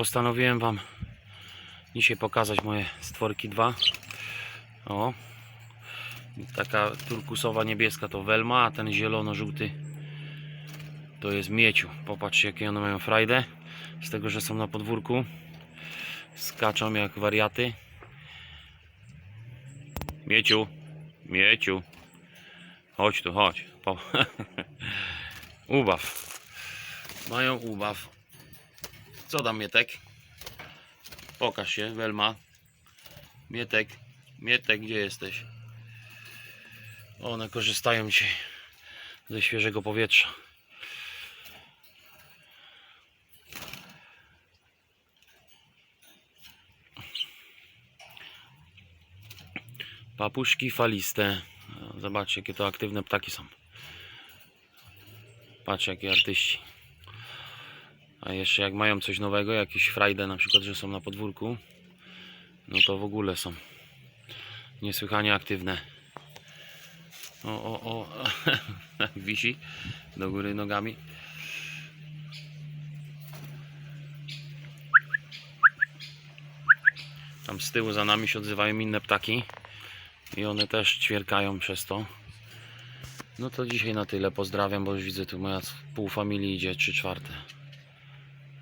postanowiłem Wam dzisiaj pokazać moje stworki dwa. O, taka turkusowa niebieska to Welma, a ten zielono-żółty to jest Mieciu. Popatrzcie jakie one mają frajdę. Z tego, że są na podwórku. Skaczą jak wariaty. Mieciu, Mieciu. Chodź tu, chodź. Po. ubaw. Mają ubaw. Co tam Mietek? Pokaż się, Welma. Mietek, Mietek, gdzie jesteś? One korzystają dzisiaj ze świeżego powietrza. Papuszki faliste. Zobaczcie, jakie to aktywne ptaki są. Patrz, jakie artyści. A jeszcze jak mają coś nowego, jakiś frajdę na przykład, że są na podwórku, no to w ogóle są niesłychanie aktywne. O, o, o, wisi do góry nogami. Tam z tyłu za nami się odzywają inne ptaki i one też ćwierkają przez to. No to dzisiaj na tyle. Pozdrawiam, bo już widzę tu moja pół familii idzie, 3 czwarte.